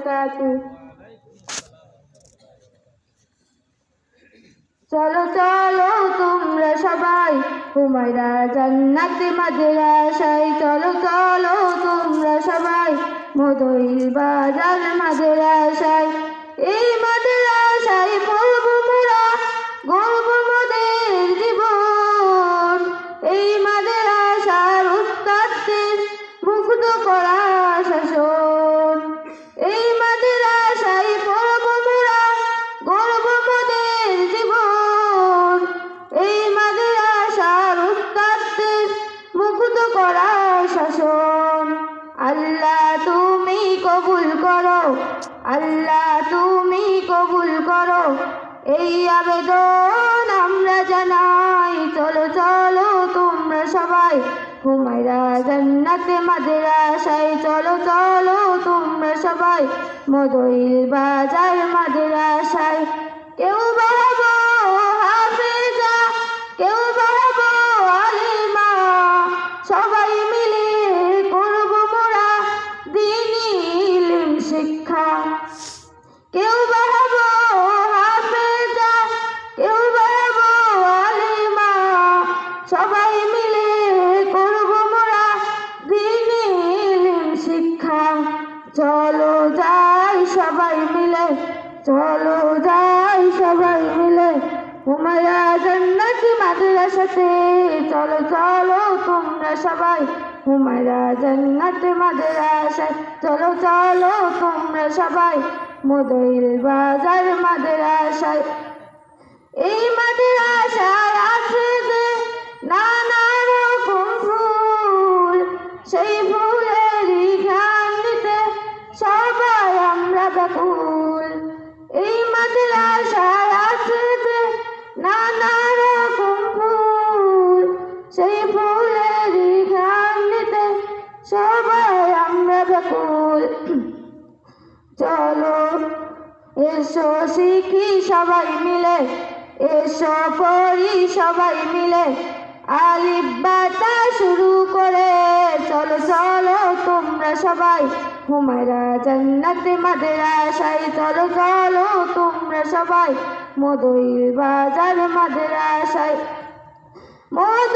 وبركاته চলো চলো তোমরা সবাই হুমায়রা জান্নাত মাদ্রাসায় চলো চলো তোমরা সবাই মধুইল বাজার মাদ্রাসায় এই মাদ্রাসায় পড়ব আল্লাহ, তুমি কবুল করো। এই আবেদন আমরা জানাই। চলো চলো, তোমরা সবাই হুমায়রা জান্নাতে মাদ্রাসায় চলো চলো, তোমরা সবাই মদইল বাজার মাদ্রাসায়। কেউ বাহাবো মিলে চলো যাই সবাই মিলে হুমায়া জান্নাতি মাদ্রাসাতে। চলো চলো তোমরা সবাই হুমায়রা জান্নাতি মাদ্রাসায়। চলো চলো তোমরা সবাই মদইল বাজার মাদ্রাসায়। এই মাদ্রাসায় সেই ফুলেরই গান দিতে সবাই আমরা ব্যাকুল। চলো, এসো শিখি সবাই মিলে, এসো পড়ি সবাই মিলে, আলিফ বাতা শুরু করে, চলো চলো তোমরা সবাই। হুমায়রা জান্নাতে মাদ্রাসায়, চলো চলো তোমরা সবাই। মদইল বাজার মাদ্রাসায় মুগ্ধ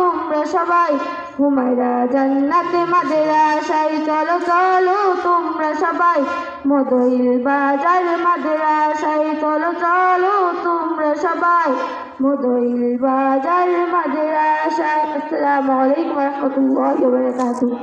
তোমরা সবাই হুমায়রা জান্নাতে সাই চলো চলো, তোমরা সবাই মদইল বাজার মাদ্রাসায় চলো চলো, তোমরা সবাই মদইল বাজার মাদ্রাসায় আসসালামু আলাইকুম রহমতুল্লাহি ওয়া বারাকাতুহু।